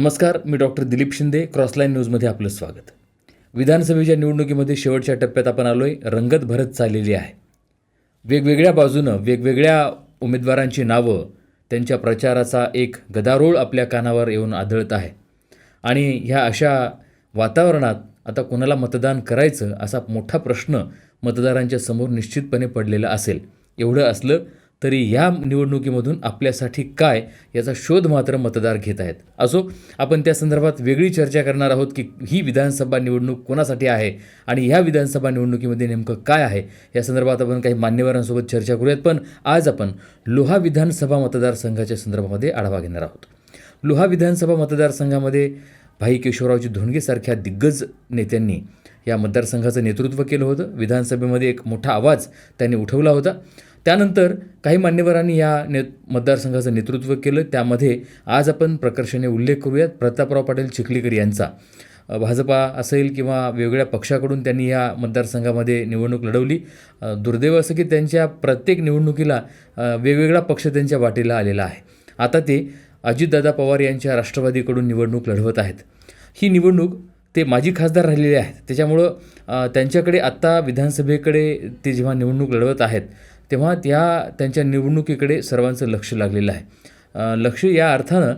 नमस्कार मी डॉक्टर दिलीप शिंदे क्रॉसलाईन न्यूजमध्ये आपलं स्वागत. विधानसभेच्या निवडणुकीमध्ये शेवटच्या टप्प्यात आपण आलो आहे रंगत भरत चाललेली आहे. वेगवेगळ्या बाजूनं वेगवेगळ्या उमेदवारांची नावं त्यांच्या प्रचाराचा एक गदारोळ आपल्या कानावर येऊन आदळत आहे. आणि ह्या अशा वातावरणात आता कोणाला मतदान करायचं असा मोठा प्रश्न मतदारांच्या समोर निश्चितपणे पडलेला असेल. एवढं असलं तरी या निवडणुकीमधून आपल्यासाठी काय याचा शोध मात्र मतदार घेत आहेत. असो आपण त्या संदर्भात वेगळी चर्चा करणार आहोत की ही विधानसभा निवडणूक कोणासाठी आहे आणि ह्या विधानसभा निवडणुकीमध्ये नेमकं काय आहे या संदर्भात आपण काही मान्यवरांसोबत चर्चा करूयात. पण आज आपण लोहा विधानसभा मतदारसंघाच्या संदर्भामध्ये आढावा घेणार आहोत. लोहा विधानसभा मतदारसंघामध्ये भाई केशवरावजी धोंडगेसारख्या दिग्गज नेत्यांनी या मतदारसंघाचं नेतृत्व केलं होतं. विधानसभेमध्ये एक मोठा आवाज त्यांनी उठवला होता. त्यानंतर काही मान्यवरांनी या ने मतदारसंघाचं नेतृत्व केलं. त्यामध्ये आज आपण प्रकर्षाने उल्लेख करूयात प्रतापराव पाटील चिखलीकर यांचा. भाजपा असेल किंवा वेगवेगळ्या पक्षाकडून त्यांनी या मतदारसंघामध्ये निवडणूक लढवली. दुर्दैव असं की त्यांच्या प्रत्येक निवडणुकीला वेगवेगळा पक्ष त्यांच्या वाटेला आलेला आहे. आता ते अजितदादा पवार यांच्या राष्ट्रवादीकडून निवडणूक लढवत आहेत. ही निवडणूक ते माजी खासदार राहिलेले आहेत. त्याच्यामुळं त्यांच्याकडे आत्ता विधानसभेकडे ते जेव्हा निवडणूक लढवत आहेत तेव्हा त्या त्यांच्या निवडणुकीकडे सर्वांचं लक्ष लागलेलं आहे. लक्ष या अर्थानं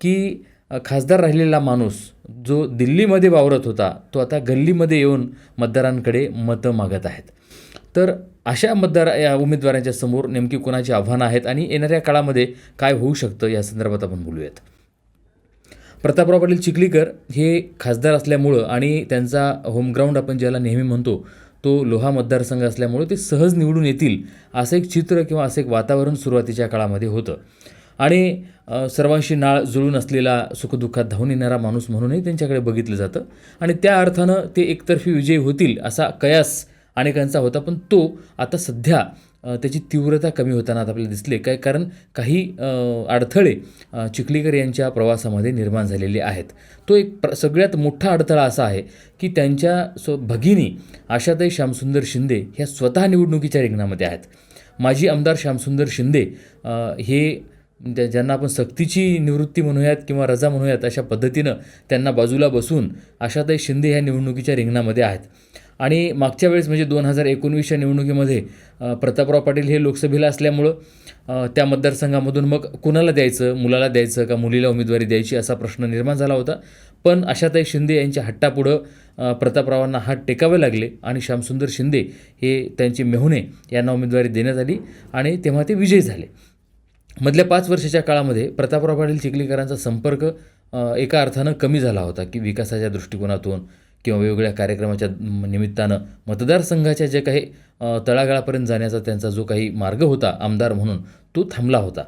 की खासदार राहिलेला माणूस जो दिल्लीमध्ये वावरत होता तो आता गल्लीमध्ये येऊन मतदारांकडे मतं मागत आहेत. तर अशा मतदार या उमेदवारांच्या समोर नेमकी कोणाची आव्हानं आहेत आणि येणाऱ्या काळामध्ये काय होऊ शकतं या संदर्भात आपण बोलूयात. प्रतापराव पाटील चिखलीकर हे खासदार असल्यामुळं आणि त्यांचा होमग्राऊंड आपण ज्याला नेहमी म्हणतो तो लोहा मतदारसंघ असल्यामुळं ते सहज निवडून येतील असं एक चित्र किंवा असं एक वातावरण सुरुवातीच्या काळामध्ये होतं. आणि सर्वांशी नाळ जुळून असलेला सुखदुःखात धावून येणारा माणूस म्हणूनही त्यांच्याकडे बघितलं जातं. आणि त्या अर्थानं ते एकतर्फी विजयी होतील असा कयास अनेकांचा होता. पण तो आता सध्या त्याची तीव्रता कमी होताना आता आपल्याला दिसले काय? कारण काही अडथळे चिखलीकर यांच्या प्रवासामध्ये निर्माण झालेले आहेत. तो एक प्र सगळ्यात मोठा अडथळा असा आहे की त्यांच्या स्व भगिनी आशाताई श्यामसुंदर शिंदे ह्या स्वतः निवडणुकीच्या रिंगणामध्ये आहेत. माजी आमदार श्यामसुंदर शिंदे हे ज्या- ज्यांना आपण सक्तीची निवृत्ती म्हणूयात किंवा रजा म्हणूयात अशा पद्धतीनं त्यांना बाजूला बसून आशाताई शिंदे ह्या निवडणुकीच्या रिंगणामध्ये आहेत. आणि मागच्या वेळेस म्हणजे दोन हजार एकोणवीसच्या निवडणुकीमध्ये प्रतापराव पाटील हे लोकसभेला असल्यामुळं त्या मतदारसंघामधून मग कुणाला द्यायचं मुलाला द्यायचं का मुलीला उमेदवारी द्यायची असा प्रश्न निर्माण झाला होता. पण आशाताई शिंदे यांच्या हट्टापुढं प्रतापरावांना हात टेकावे लागले आणि श्यामसुंदर शिंदे हे त्यांचे मेहुणे यांना उमेदवारी देण्यात आली आणि तेव्हा ते विजयी झाले. मधल्या पाच वर्षाच्या काळामध्ये प्रतापराव पाटील चिखलीकरांचा संपर्क एका अर्थानं कमी झाला होता की विकासाच्या दृष्टिकोनातून किंवा वेगवेगळ्या कार्यक्रमाच्या निमित्तानं मतदारसंघाच्या जे काही तळागाळापर्यंत जाण्याचा त्यांचा जो काही मार्ग होता आमदार म्हणून तो थांबला होता.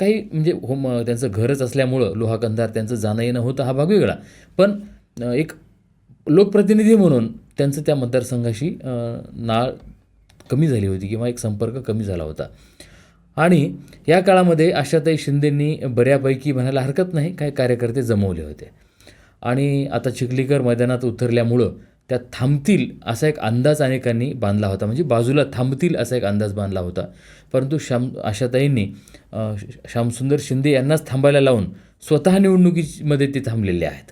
काही म्हणजे होम त्यांचं घरच असल्यामुळं लोहाकंधार त्यांचं जाणं येणं होतं हा भाग वेगळा. पण एक लोकप्रतिनिधी म्हणून त्यांचं त्या मतदारसंघाशी नाळ कमी झाली होती किंवा एक संपर्क कमी झाला होता. आणि या काळामध्ये आशाताई शिंदेंनी बऱ्यापैकी म्हणायला हरकत नाही काही कार्यकर्ते जमवले होते. आणि आता चिखलीकर मैदानात उतरल्यामुळं त्या थांबतील असा एक अंदाज अनेकांनी बांधला होता. म्हणजे बाजूला थांबतील असा एक अंदाज बांधला होता. परंतु श्याम आशाताईंनी श्यामसुंदर शिंदे यांनाच थांबायला लावून स्वतः निवडणुकीमध्ये ते थांबलेले आहेत.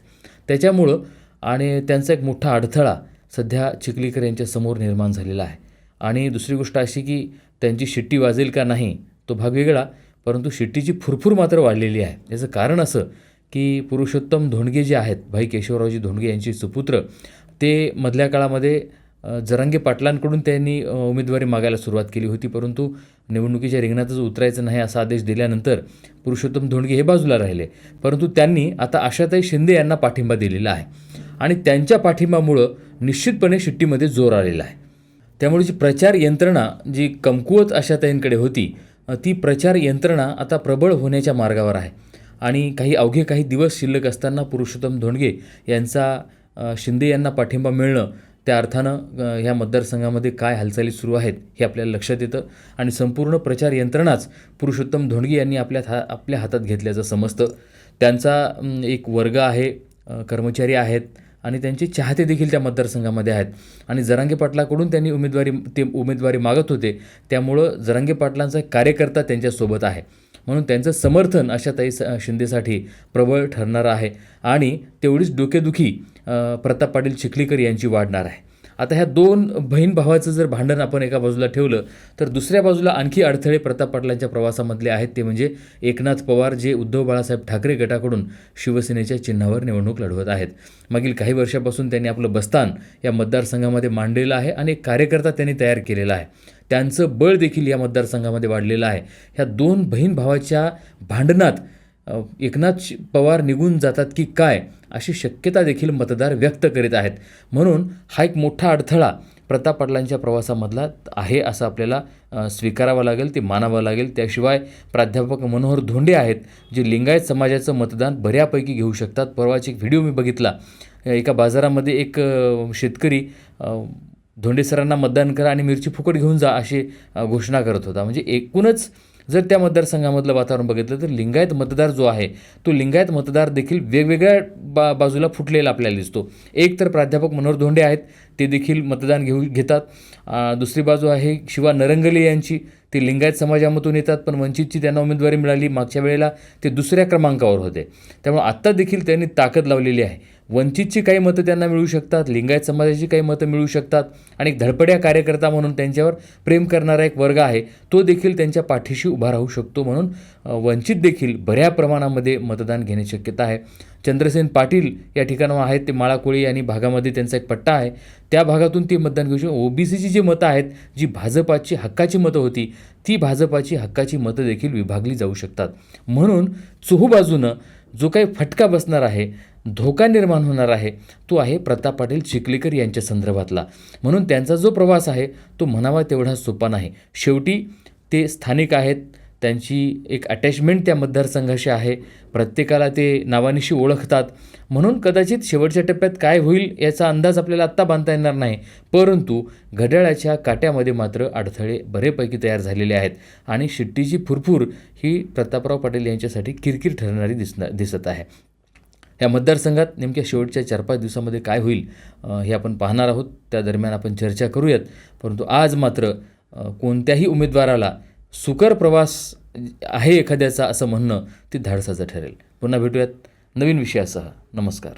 त्याच्यामुळं आणि त्यांचा एक मोठा अडथळा सध्या चिखलीकर यांच्यासमोर निर्माण झालेला आहे. आणि दुसरी गोष्ट अशी की त्यांची शिट्टी वाजेल का नाही तो भाग वेगळा परंतु शिट्टीची फुरफुर मात्र वाढलेली आहे. याचं कारण असं की पुरुषोत्तम धोंडगे जे आहेत भाई केशवरावजी धोंडगे यांचे सुपुत्र ते मधल्या काळामध्ये जरंगे जरांगे पाटलांकडून त्यांनी उमेदवारी मागायला सुरुवात केली होती. परंतु निवडणुकीच्या रिंगणातच उतरायचं नाही असा आदेश दिल्यानंतर पुरुषोत्तम धोंडगे हे बाजूला राहिले. परंतु त्यांनी आता आशाताई शिंदे यांना पाठिंबा दिलेला आहे. आणि त्यांच्या पाठिंबामुळं निश्चितपणे शिट्टीमध्ये जोर आलेला आहे. त्यामुळे जी प्रचार यंत्रणा जी कमकुवत आशाताईंकडे होती ती प्रचार यंत्रणा आता प्रबळ होण्याच्या मार्गावर आहे. आणि काही अवघे काही दिवस शिल्लक असताना पुरुषोत्तम धोंडगे यांचा शिंदे यांना पाठिंबा मिळणं त्या अर्थानं ह्या मतदारसंघामध्ये काय हालचाली सुरू आहेत हे आपल्याला लक्षात येतं. आणि संपूर्ण प्रचार यंत्रणाच पुरुषोत्तम धोंडगे यांनी आपल्या हा आपल्या हातात घेतल्याचं समजतं. त्यांचा एक वर्ग आहे कर्मचारी आहेत आणि त्यांचे चाहते देखील त्या मतदारसंघामध्ये आहेत. आणि जरांगे पाटलाकडून त्यांनी उमेदवारी ते उमेदवारी मागत होते. त्यामुळं जरांगे पाटलांचा एक कार्यकर्ता त्यांच्यासोबत आहे. म्हणून त्यांचं समर्थन आशाताई स शिंदेसाठी प्रबळ ठरणार आहे. आणि तेवढीच डोकेदुखी प्रताप पाटील चिखलीकर यांची वाढणार आहे. आता ह्या दोन बहीण भावाचं जर भांडण आपण एका बाजूला ठेवलं तर दुसऱ्या बाजूला आणखी अडथळे प्रताप पाटलांच्या प्रवासामधले आहेत ते म्हणजे एकनाथ पवार जे उद्धव बाळासाहेब ठाकरे गटाकडून शिवसेनेच्या चिन्हावर निवडणूक लढवत आहेत. मागील काही वर्षापासून त्यांनी आपलं बस्तान या मतदारसंघामध्ये मांडलेलं आहे आणि एक कार्यकर्ता त्यांनी तयार केलेला आहे. त्यांचं बळ देखील या मतदारसंघामध्ये वाढलेलं आहे. ह्या दोन बहीण भावाच्या भांडणात एकनाथ पवार निघून जातात की काय अशी शक्यता देखील मतदार व्यक्त करीत आहेत. म्हणून हा एक मोठा अडथळा प्रताप पाटलांच्या प्रवासामधला आहे असं आपल्याला स्वीकारावं लागेल ते मानावं लागेल. त्याशिवाय प्राध्यापक मनोहर धोंडे आहेत जे लिंगायत समाजाचं मतदान बऱ्यापैकी घेऊ शकतात. परवाच एक व्हिडिओ मी बघितला. एका बाजारामध्ये एक शेतकरी धोंडे सरांना मतदान करा आणि मिरची फुकट घेऊन जा अशी घोषणा करत होता. म्हणजे एकूणच जर त्या मतदारसंघामधलं वातावरण बघितलं तर लिंगायत मतदार जो आहे तो लिंगायत मतदार देखील वेगवेगळ्या बा बाजूला फुटलेला आपल्याला दिसतो. एक तर प्राध्यापक मनोहर धोंडे आहेत ते देखील मतदान घेऊ घेतात. दुसरी बाजू आहे शिवा नरंगले यांची. ते लिंगायत समाजामधून येतात पण वंचितची त्यांना उमेदवारी मिळाली. मागच्या वेळेला ते दुसऱ्या क्रमांकावर होते. त्यामुळे आत्ता देखील त्यांनी ताकद लावलेली आहे. वंचितची काही मतं त्यांना मिळू शकतात लिंगायत समाजाची काही मतं मिळू शकतात आणि एक धडपड्या कार्यकर्ता म्हणून त्यांच्यावर प्रेम करणारा एक वर्ग आहे तो देखील त्यांच्या पाठीशी उभा राहू शकतो म्हणून वंचित देखील बऱ्या प्रमाणामध्ये मतदान घेण्याची शक्यता आहे. चंद्रसेन पाटील या ठिकाणावर आहेत ते माळाकोळी आणि भागामध्ये त्यांचा एक पट्टा आहे. त्या भागातून ते मतदान घेऊ शकतो ओबीसीची जी मतं आहेत जी भाजपाची हक्काची मतं होती ती भाजपाची हक्काची मतं देखील विभागली जाऊ शकतात. म्हणून चोहूबाजूनं जो काही फटका बसणार आहे धोका निर्माण होणार आहे. तो आहे प्रताप पाटील चिखलीकर यांच्या संदर्भातला. म्हणून त्यांचा जो प्रवास आहे तो म्हणावा तेवढा सोपा नाही. शेवटी ते स्थानिक आहेत. त्यांची एक अटॅचमेंट त्या मतदारसंघाशी आहे. प्रत्येकाला ते नावानिशी ओळखतात. म्हणून कदाचित शेवटच्या टप्प्यात काय होईल याचा अंदाज आपल्याला आत्ता बांधता येणार नाही. परंतु घड्याळाच्या काट्यामध्ये मात्र अडथळे बरेपैकी तयार झालेले आहेत. आणि शिट्टीची फुरफूर ही प्रतापराव पाटील यांच्यासाठी किरकिर ठरणारी दिसणार दिसत आहे. या मतदारसंघात नेमक्या शेवटच्या चार पाच दिवसामध्ये काय होईल हे आपण पाहणार आहोत. त्या दरम्यान आपण चर्चा करूयात. परंतु आज मात्र कोणत्याही उमेदवाराला सुकर प्रवास आहे एखाद्याचा असं म्हणणं ते धाडसाचं ठरेल. पुन्हा भेटूयात नवीन विषयासह. नमस्कार.